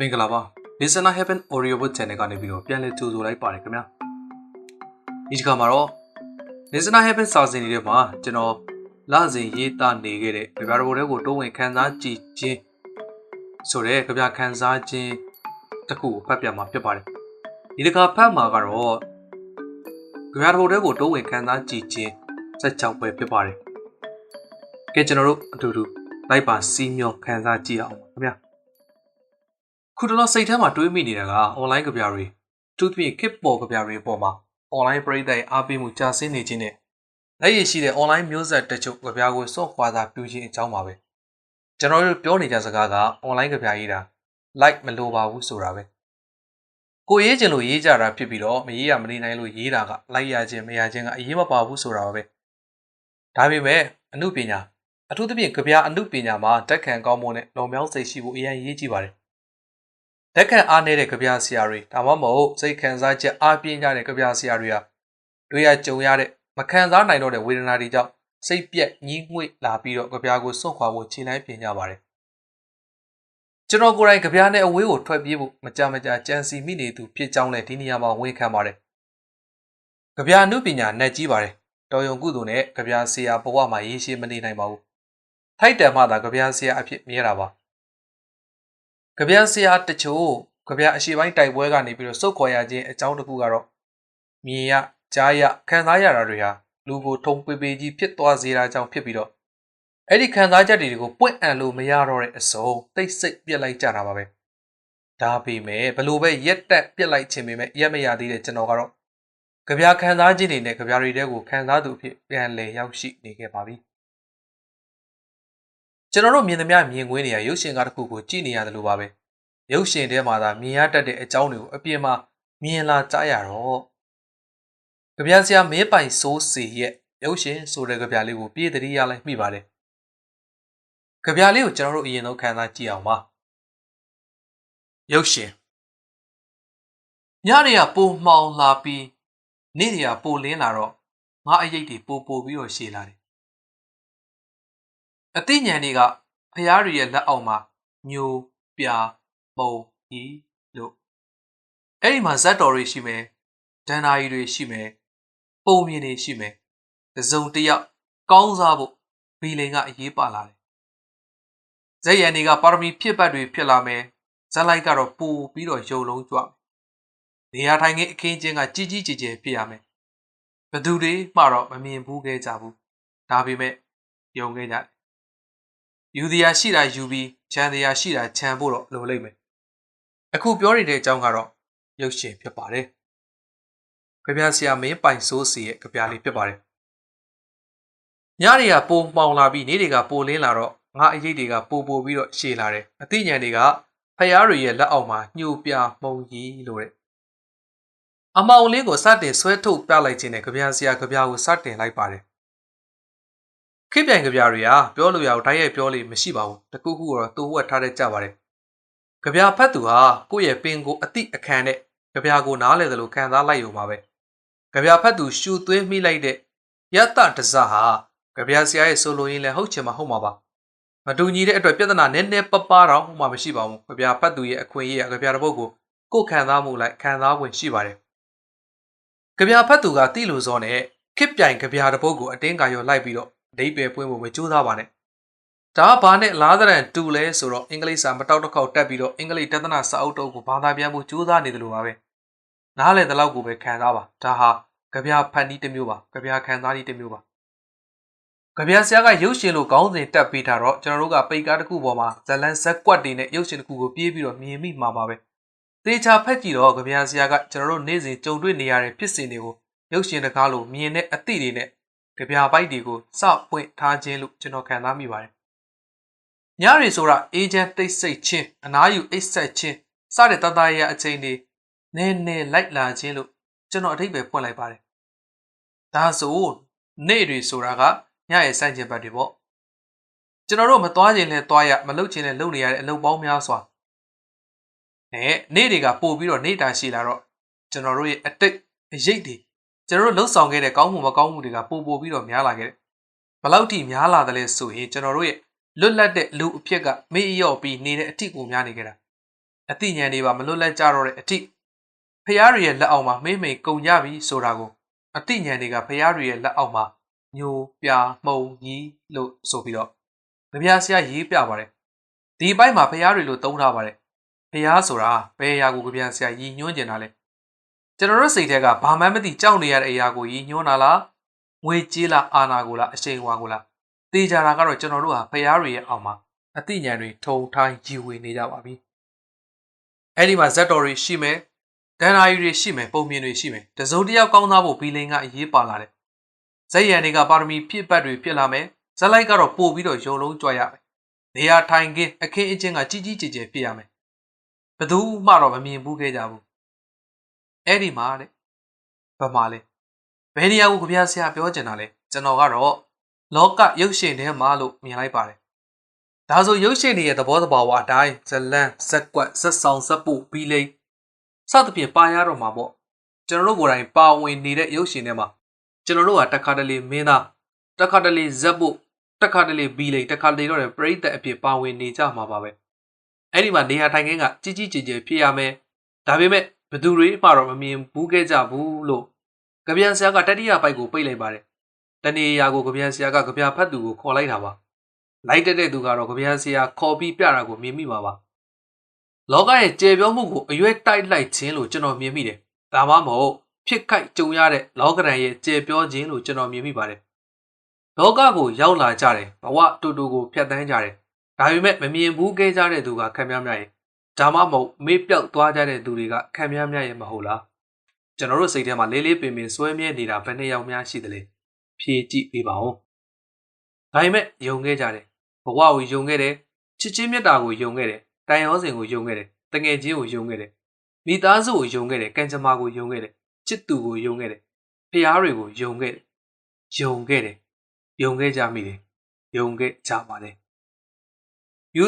မင်္ဂလာပါ Listener Heaven Audio Book Channel ကနေပြီးတော့ပြန်လည်ကြိုဆိုလိုက်ပါတယ်ခင်ဗျာဒီတစ်ခါမှာတော့ Listener Heaven စာစဉ်တွေထဲမှာကျွန်တော်လစဉ်ရေးသားနေခဲ့တဲ့ကြပြတော်တွေကိုတိုးဝင်ခန်းစားကြည့်ခြင်းဆိုတဲ့ကြပြခန်းစားခြင်းတစ်ခုကိုဖတ်ပြမှာဖြစ်ပါတယ်ဒီတစ်ခါဖတ်မှာကတော့ကြပြတော်တွေကိုတိုးဝင်ခန်းစားကြည့်ခြင်း16ပဲဖြစ်ပါတယ်ကဲကျွန်တော်တို့အတူတူလိုက်ပါစီးမျောခန်းစားကြည့်အောင်ပါခင်ဗျာ ခုတလောစိတ်ထဲမှာတွေးမိနေတာက online ကြပြတွေသူသဖြင့် kit ပေါ်ကြပြတွေပေါ်မှာ online ပရိသတ်ရဲ့အားပေးမှုကြာဆင်းနေခြင်းနဲ့လက်ရည်ရှိတဲ့ online မျိုးဆက်တချို့ကြပြကိုစော့ခွာသာပြုခြင်းအကြောင်းပါပဲကျွန်တော်တို့ပြောနေကြစကားက online ကြပြရေးတာ like မလိုပါဘူးဆိုတာပဲကိုရေးချင်လို့ရေးကြတာဖြစ်ပြီးတော့မရေးရမနေနိုင်လို့ရေးတာက like ရခြင်းမရခြင်းကအရေးမပါဘူးဆိုတာပါပဲဒါပေမဲ့အမှုပညာအထူးသဖြင့်ကြပြအမှုပညာမှာတက်ခံကောင်းမွန်တဲ့လုံမြောင်းစိတ်ရှိဖို့အရင်ရေးကြည့်ပါတယ် လက်ခံအားနည်းတဲ့ကြပြဆရာတွေဒါမှမဟုတ်စိတ်ခံစားချက်အားပြင်းကြတဲ့ကြပြဆရာတွေဟာတွေ့ရကြုံရတဲ့မခံစားနိုင်တော့တဲ့ဝေဒနာတွေကြောင့်စိတ်ပြက်ညှိငွေ့လာပြီးတော့ကြပြကိုစွန့်ခွာဖို့ခြေလှမ်းပြင်ကြပါတယ်ကျွန်တော်ကိုယ်တိုင်ကြပြနဲ့အဝေးကိုထွက်ပြေးဖို့မကြမကြာကြံစီမိနေသူဖြစ်ကြောင်းလည်းဒီနေရာမှာဝန်ခံပါတယ်ကြပြအမှုပညာနဲ့ကြီးပါတယ်တော်ယုံကုသိုလ်နဲ့ကြပြဆရာဘဝမှာရေးရှိမနေနိုင်ပါဘူးထိုက်တန်မှသာကြပြဆရာအဖြစ်မြဲတာပါ ကြပြဆရာတချို့ကြပြအရှိပိုင်းတိုက်ပွဲကနေပြီးတော့စုတ်ခေါ်ရခြင်းအကြောင်းတစ်ခုကတော့မြင်ရကြားရခံစားရတာတွေဟာလူကိုထုံပေပေကြီးဖြစ်သွားစေတာကြောင့်ဖြစ်ပြီးတော့အဲ့ဒီခံစားချက်တွေကိုပွင့်အံလို့မရတော့တဲ့အစုံတိတ်ဆိတ်ပြစ်လိုက်ကြတာပါပဲဒါပေမဲ့ဘလို့ပဲရက်တက်ပြစ်လိုက်ခြင်းပေမဲ့ရက်မရသေးတဲ့ကျွန်တော်ကတော့ကြပြခံစားခြင်းတွေနဲ့ကြပြတွေတဲကိုခံစားသူအဖြစ်ပြန်လည်ရောက်ရှိနေခဲ့ပါပြီ ကျွန်တော်တို့မြင်သမျှမြင်ကွင်းတွေကရုပ်ရှင်ကားတစ်ခုကိုကြည့်နေရတယ်လို့ပါပဲရုပ်ရှင်ထဲမှာသာမြင်ရတတ်တဲ့အကြောင်းတွေကိုအပြင်မှာမြင်လာကြရတော့ကြပြဆရာမင်းပိုင်စိုးစီရဲ့ရုပ်ရှင်ဆိုတဲ့ကြပြလေးကိုပြည်တတိရလိုက်မိပါတယ်ကြပြလေးကိုကျွန်တော်တို့အရင်ဆုံးခန်းစားကြည့်အောင်ပါရုပ်ရှင်ညတွေကပိုမှောင်လာပြီးနေ့တွေကပိုလင်းလာတော့ငါအရေးတွေပိုပိုပြီးတော့ရှည်လာတယ် အသိဉာဏ်တွေကဖျားတွေရဲ့လက်အောက်မှာညိုပြာပုံကြီးလို့အဲ့ဒီမှာဇက်တော်တွေရှိမယ်ဒန်နာရီတွေရှိမယ်ပုံမြင်တွေရှိမယ်တစုံတစ်ယောက်ကောင်းစားဖို့ဘီလင်ကအရေးပါလာတယ်ဇက်ရန်တွေကပါရမီဖြစ်ပတ်တွေဖြစ်လာမယ်ဇက်လိုက်ကတော့ပိုပြီးတော့ယုံလုံးကြွနေရာထိုင်ခင်းအခင်းချင်းကကြီးကြီးကျယ်ကျယ်ဖြစ်ရမယ်ဘသူတွေမှတော့မမြင်ဘူးခဲ့ကြဘူးဒါပေမဲ့ယုံခဲ့ကြတယ် ယူတရားရှိတာယူပြီးခြံတရားရှိတာခြံဖို့တော့လိုလိမ့်မယ်အခုပြောနေတဲ့အကြောင်းကတော့ရုပ်ရှင်ဖြစ်ပါတယ်ကြပြဆရာမင်းပိုင်စိုးစီရဲ့ကြပြလေးဖြစ်ပါတယ်ညတွေကပိုမှောင်လာပြီးနေ့တွေကပိုလင်းလာတော့ငါအရေးတွေကပိုပိုပြီးတော့ရှည်လာတယ်အသိဉာဏ်တွေကဖျားတွေရဲ့လက်အောက်မှာညှို့ပြမှုံကြီးလို့တဲ့အမောင်လေးကိုစတင်ဆွဲထုတ်ပြလိုက်ခြင်းနဲ့ကြပြဆရာကြပြကိုစတင်လိုက်ပါတယ် ခိပြိုင်ကြပြတွေဟာပြောလို့ရအောင်ဓာတ်ရိုက်ပြောလို့မရှိပါဘူးတကူကူတော့တိုးဝက်ထားတဲ့ကြပါတယ်ကြပြဖတ်သူဟာကိုယ့်ရဲ့ပင်ကိုအတိအခမ်းနဲ့ကြပြကိုနားလဲတယ်လို့ခံစားလိုက်ရုံပါပဲကြပြဖတ်သူရှူသွင်းမိလိုက်တဲ့ယတ္တတဇဟာကြပြဆရာရဲ့ဆိုလိုရင်းလည်းဟုတ်ချင်မှဟုတ်မှာပါမတူညီတဲ့အတွက်ပြဿနာနည်းနည်းပပတော့မှမရှိပါဘူးကြပြဖတ်သူရဲ့အခွင့်အရေးကြပြတစ်ပုဒ်ကိုကိုယ်ခံစားမှုလိုက်ခံစားဝင်ရှိပါတယ်ကြပြဖတ်သူကတိလိုစောနဲ့ခိပြိုင်ကြပြတစ်ပုဒ်ကိုအတင်းကာရောလိုက်ပြီးတော့ အဓိပ္ပာယ်ပွင့်ဖို့မကြိုးစားပါနဲ့ဒါကဘာနဲ့လားတဲ့တူလဲဆိုတော့အင်္ဂလိပ်စာမတောက်တစ်ခေါက်တက်ပြီးတော့အင်္ဂလိပ်တသနာစာအုပ်တုပ်ကိုဘာသာပြန်ဖို့ကြိုးစားနေတယ်လို့ပါပဲနားလည်တဲ့လောက်ကိုပဲခံစားပါဒါဟာကြပြဖန်တီးတစ်မျိုးပါကြပြခံစားနည်းတစ်မျိုးပါကြပြဆရာကရုပ်ရှင်လိုကောင်းစဉ်တက်ပေးထားတော့ကျွန်တော်တို့ကပိတ်ကားတစ်ခုပေါ်မှာဇလန်ဇက်ကွက်တွေနဲ့ရုပ်ရှင်တစ်ခုကိုပြေးပြီးတော့မြင်မိမှာပါပဲတေချာဖက်ကြည့်တော့ကြပြဆရာကကျွန်တော်တို့နေ့စဉ်ကြုံတွေ့နေရတဲ့ဖြစ်စဉ်တွေကိုရုပ်ရှင်တကားလိုမြင်တဲ့အသည့်တွေနဲ့ ကြပြပိုက်တွေကိုစပွင့်ထားခြင်းလို့ကျွန်တော်ခံစားမိပါတယ်။ညရီဆိုတာအေဂျင့်တိတ်ဆိတ်ခြင်းအနားယူအိတ်ဆက်ခြင်းစတဲ့တသားရအချိန်တွေနည်းနည်းလိုက်လာခြင်းလို့ကျွန်တော်အထိပ္ပယ်ဖွင့်လိုက်ပါတယ်။ဒါဆိုနေ့တွေဆိုတာကညရဲ့စိုက်ခြင်းဘက်တွေပေါ့။ကျွန်တော်တို့မသွားခြင်းလဲသွားရမလုပ်ခြင်းလဲလုပ်နေရတဲ့အလုပ်ပေါင်းများစွာ။အဲနေ့တွေကပို့ပြီးတော့နေတာရှိလာတော့ကျွန်တော်တို့ရဲ့အတိတ်အရေးတွေ ကျွန်တော်တို့လှုပ်ဆောင်ခဲ့တဲ့ကောင်းမှုမကောင်းမှုတွေကပိုပိုပြီးတော့များလာခဲ့တယ်။ဘလောက်ထိများလာတယ်လဲဆိုရင်ကျွန်တော်တို့ရဲ့လွတ်လပ်တဲ့လူအဖြစ်ကမေ့လျော့ပြီးနေတဲ့အထီကိုများနေခဲ့တာအသိဉာဏ်တွေပါမလွတ်လပ်ကြတော့တဲ့အထိဖျားတွေရဲ့လက်အောက်မှာမေးမိန်ကုန်ကြပြီဆိုတာကိုအသိဉာဏ်တွေကဖျားတွေရဲ့လက်အောက်မှာညိုပြမှုံကြီးလို့ဆိုပြီးတော့ကြပြဆရာရေးပြပါတယ်ဒီဘက်မှာဖျားတွေလို့သုံးထားပါတယ်ဖျားဆိုတာဘယ်အရာကိုကြပြဆရာရည်ညွှန်းကျင်တာလဲ ကျွန်တော်တို့စိတ်ထဲကဘာမှမသိကြောက်နေရတဲ့အရာကိုရည်ညွှန်းတာလားငွေကြေးလားအာနာကိုလားအရှိန်ဝါကိုလားတေးကြတာကတော့ကျွန်တော်တို့ဟာဖျားတွေရဲ့အောက်မှာအသိဉာဏ်တွေထုံထိုင်းကြီးဝေနေကြပါပြီအဲ့ဒီမှာဇက်တော်တွေရှိမယ်ဒန်နာရီတွေရှိမယ်ပုံမြင်တွေရှိမယ်တစုံတစ်ယောက်ကောင်းသားဖို့ဘီလိန်ကအရေးပါလာတယ်ဇက်ရံတွေကပါရမီပြည့်ပတ်တွေဖြစ်လာမယ်ဇက်လိုက်ကတော့ပို့ပြီးတော့ယုံလုံးကြွရမယ်နေရာထိုင်ခင်းအခင်းအကျင်းကကြီးကြီးကျယ်ကျယ်ဖြစ်ရမယ်ဘယ်သူမှတော့မမြင်ဘူးခဲ့ကြဘူး အဲ့ဒီမှာတဲ့ဘာမှလဲဘယ်နေရာကိုကြပြဆရာပြောချင်တာလဲကျွန်တော်ကတော့လောကရုပ်ရှင်ထဲမှာလို့မြင်လိုက်ပါတယ်ဒါဆိုရုပ်ရှင်တွေရဲ့သဘောတဘာဝအတိုင်းဇလန်ဇက်ကွက်ဇက်ဆောင်ဇက်ပုဘီလိန်စသဖြင့်ပါရတော့မှာပေါ့ကျွန်တော်တို့ကိုယ်တိုင်ပါဝင်နေတဲ့ရုပ်ရှင်ထဲမှာကျွန်တော်တို့ကတခါတလေမင်းသားတခါတလေဇက်ပုတခါတလေဘီလိန်တခါတလေတော့ပရိသတ်အဖြစ်ပါဝင်နေကြမှာပါပဲအဲ့ဒီမှာနေရာထိုင်ခင်းကကြီးကြီးကျယ်ကျယ်ဖြစ်ရမယ်ဒါပေမဲ့ ဘသူတွေမှတော့မမြင်ဘူးခဲ့ကြဘူးလို့ကြပြန်ဆရာကတတိယပိုက်ကိုပိတ်လိုက်ပါတယ်တနေရာကိုကြပြန်ဆရာကကြပြန်ဖတ်သူကိုခေါ်လိုက်တာပါလိုက်တက်တဲ့သူကတော့ကြပြန်ဆရာခေါ်ပြီးပြတာကိုမြင်မိပါပါလောကရဲ့ကျေပြောမှုကိုအရွယ်တိုက်လိုက်ခြင်းလို့ကျွန်တော်မြင်မိတယ်ဒါမှမဟုတ်ဖြစ်ခိုက်ကြုံရတဲ့လောကရန်ရဲ့ကျေပြောခြင်းလို့ကျွန်တော်မြင်မိပါတယ်လောကကိုရောက်လာကြတယ်ဘဝတူတူကိုဖျက်ဆီးကြတယ်ဒါပေမဲ့မမြင်ဘူးခဲ့ကြတဲ့သူကခံများများရဲ့ ဒါမှမဟုတ်မေ့ပြောက်သွားကြတဲ့သူတွေကခံများများရဲ့မဟုတ်လားကျွန်တော်တို့စိတ်ထဲမှာလေးလေးပင်ပင်စွဲမြဲနေတာဘယ်နှယောက်များရှိသလဲဖြေကြည့်ပေးပါဦးဒါပေမဲ့ယုံခဲ့ကြတယ်ဘဝကိုယုံခဲ့တယ်ချစ်ချင်းမြတ်တာကိုယုံခဲ့တယ်တန်ရောစင်ကိုယုံခဲ့တယ်တငယ်ချင်းကိုယုံခဲ့တယ်မိသားစုကိုယုံခဲ့တယ်ကံကြမ္မာကိုယုံခဲ့တယ်ချစ်သူကိုယုံခဲ့တယ်ဖျားတွေကိုယုံခဲ့တယ်ယုံခဲ့တယ်ယုံခဲ့ကြမိတယ်ယုံခဲ့ကြပါလေယူ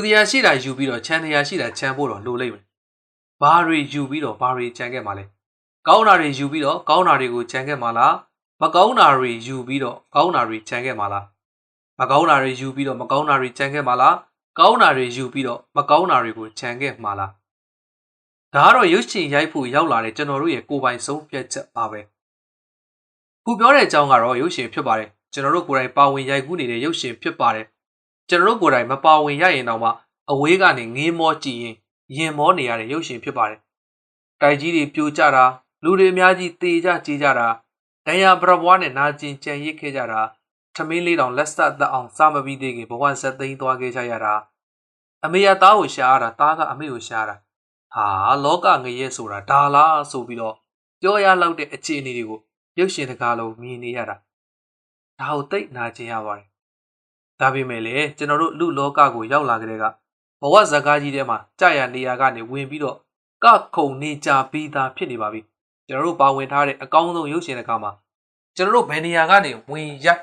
တရားရှိတာယူပြီးတော့ချမ်းတရားရှိတာချမ်းဖို့တော့လိုလိမ့်မယ်ဘာတွေယူပြီးတော့ဘာတွေချမ်းခဲ့မှာလဲကောင်းတာတွေယူပြီးတော့ကောင်းတာတွေကိုချမ်းခဲ့မှာလားမကောင်းတာတွေယူပြီးတော့ကောင်းတာတွေချမ်းခဲ့မှာလားမကောင်းတာတွေယူပြီးတော့မကောင်းတာတွေချမ်းခဲ့မှာလားကောင်းတာတွေယူပြီးတော့မကောင်းတာတွေကိုချမ်းခဲ့မှာလားဒါကတော့ရုပ်ရှင်ရိုက်ဖို့ရောက်လာတဲ့ကျွန်တော်တို့ရဲ့ကိုယ်ပိုင်ဆုံးဖြတ်ချက်ပါပဲခုပြောတဲ့အကြောင်းကတော့ရုပ်ရှင်ဖြစ်ပါတယ်ကျွန်တော်တို့ကိုယ်တိုင်ပါဝင်ရိုက်ကူးနေတဲ့ရုပ်ရှင်ဖြစ်ပါတယ် ကျွန်တော်တို့ကိုယ်တိုင်မပါဝင်ရရင်တော့မှအဝေးကနေငေးမောကြည့်ရင်ရင်မောနေရတဲ့ရုပ်ရှင်ဖြစ်ပါတယ်တိုက်ကြီးတွေပြိုကျတာလူတွေအများကြီးတေကြကြေးကြတာဒဏ်ရာပရပွားနဲ့နာကျင်ကြံရစ်ခဲ့ကြတာထမင်းလေးတောင်လက်ဆက်သက်အောင်စားမပြီးသေးခင်ဘဝဆက်သိမ်းသွားခဲ့ကြရတာအမေရသားကိုရှာရတာသားကအမေကိုရှာရတာဟာလောကငရဲဆိုတာဒါလားဆိုပြီးတော့ပြောရလောက်တဲ့အခြေအနေတွေကိုရုပ်ရှင်တကားလုံးမြင်နေရတာဒါကိုသိနာကျင်ရပါတယ် ဒါပေမဲ့လည်းကျွန်တော်တို့လူလောကကိုရောက်လာကြတဲ့ကဘဝဇကားကြီးထဲမှာကြာရနေရာကနေဝင်ပြီးတော့ကခုံနေကြပြီးသားဖြစ်နေပါပြီကျွန်တော်တို့ပါဝင်ထားတဲ့အကောင်းဆုံးရုပ်ရှင်တကားမှာကျွန်တော်တို့ဘယ်နေရာကနေဝင်ရိုက်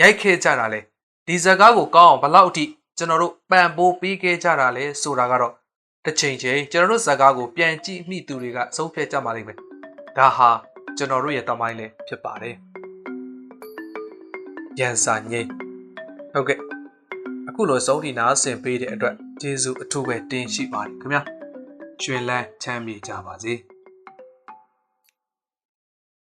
ရိုက်ခဲ့ကြတာလဲဒီဇကားကိုကောင်းအောင်ဘလောက်အထိကျွန်တော်တို့ပံ့ပိုးပေးခဲ့ကြတာလဲဆိုတာကတော့တစ်ချိန်ချိန်ကျွန်တော်တို့ဇကားကိုပြန်ကြည့်မိသူတွေကဆုံးဖြတ်ကြပါလိမ့်မယ်ဒါဟာကျွန်တော်တို့ရဲ့တမိုင်းလည်းဖြစ်ပါတယ်ရန်စာငိမ့် ဟုတ်ကဲ့အခုလိုစုံဒီနာဆင်ပေးတဲ့အတွက်ကျေးဇူးအထူးပဲတင်ရှိပါတယ်ခင်ဗျာကျွင်လန်းချမ်းမြေကြပါစေ